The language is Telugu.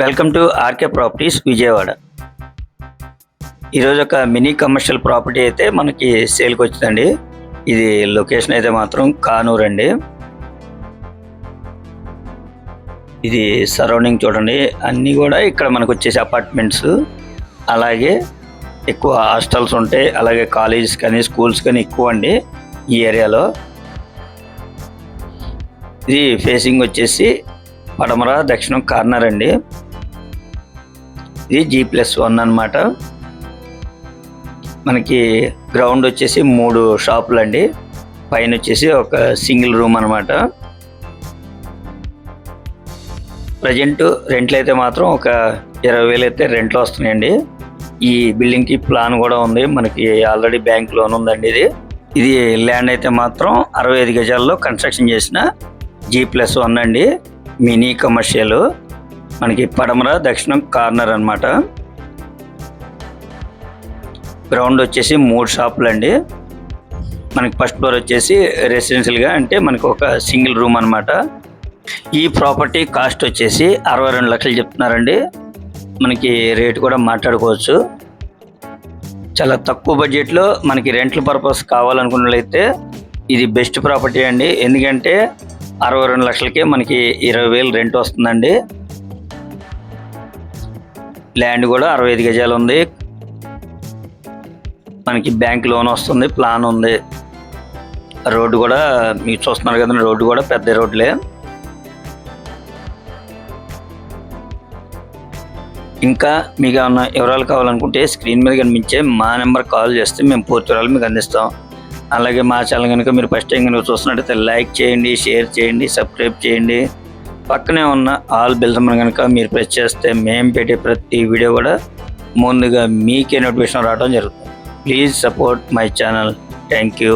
Welcome to RK properties Vijayawada. ఈరోజు ఒక మినీ కమర్షియల్ ప్రాపర్టీ అయితే మనకి సేల్కి వచ్చిందండి. ఇది లొకేషన్ అయితే మాత్రం కానూరు అండి. ఇది సరౌండింగ్ చూడండి. అన్నీ కూడా ఇక్కడ మనకు వచ్చేసి అపార్ట్మెంట్స్. అలాగే ఎక్కువ హాస్టల్స్ ఉంటాయి. అలాగే కాలేజెస్ కానీ స్కూల్స్ కానీ ఎక్కువ అండి ఈ ఏరియాలో. ఇది ఫేసింగ్ వచ్చేసి పడమర దక్షిణం కార్నర్ అండి. ఇది జీ ప్లస్ వన్ అనమాట మనకి గ్రౌండ్ వచ్చేసి మూడు షాపులు అండి. పైన వచ్చేసి ఒక సింగిల్ రూమ్ అనమాట ప్రజెంట్ రెంట్లు అయితే మాత్రం ఒక ఇరవై వేలు అయితే రెంట్లు వస్తున్నాయండి. ఈ బిల్డింగ్కి ప్లాన్ కూడా ఉంది. మనకి ఆల్రెడీ బ్యాంక్ లోన్ ఉందండి ఇది. ఇది ల్యాండ్ అయితే మాత్రం అరవై ఐదు గజాల్లో కన్స్ట్రక్షన్ చేసిన జీ ప్లస్ వన్ అండి. మినీ కమర్షియల్ మనకి పడమర దక్షిణం కార్నర్ అనమాట గ్రౌండ్ వచ్చేసి మూడు షాపులు అండి. మనకి ఫస్ట్ ఫ్లోర్ వచ్చేసి రెసిడెన్షియల్గా అంటే మనకి ఒక సింగిల్ రూమ్ అన్నమాట. ఈ ప్రాపర్టీ కాస్ట్ వచ్చేసి అరవై రెండు లక్షలు చెప్తున్నారండి. మనకి రేటు కూడా మాట్లాడుకోవచ్చు. చాలా తక్కువ బడ్జెట్లో మనకి రెంట్ల పర్పస్ కావాలనుకున్నట్లయితే ఇది బెస్ట్ ప్రాపర్టీ అండి. ఎందుకంటే అరవై రెండు లక్షలకే మనకి ఇరవై వేలు రెంట్ వస్తుందండి. ల్యాండ్ కూడా అరవై ఐదు గజాలు ఉంది. మనకి బ్యాంక్ లోన్ వస్తుంది ప్లాన్ ఉంది. రోడ్డు కూడా మీరు చూస్తున్నారు కదండి రోడ్డు కూడా పెద్ద రోడ్లే. ఇంకా మీకు ఏమన్నా వివరాలు కావాలనుకుంటే స్క్రీన్ మీద కనిపించే మా నెంబర్ కాల్ చేస్తే మేము పూర్తి వివరాలు మీకు అందిస్తాం. అలాగే మా ఛానల్ కనుక మీరు ఫస్ట్ టైం కనుక చూస్తున్నట్టయితే లైక్ చేయండి షేర్ చేయండి సబ్స్క్రైబ్ చేయండి. పక్కనే ఉన్న ఆల్ బిల్సమ్ కనుక మీరు ప్రెస్ చేస్తే మేము పెట్టే ప్రతి వీడియో కూడా ముందుగా మీకే నోటిఫికేషన్ రావడం జరుగుతుంది. Please support my channel thank you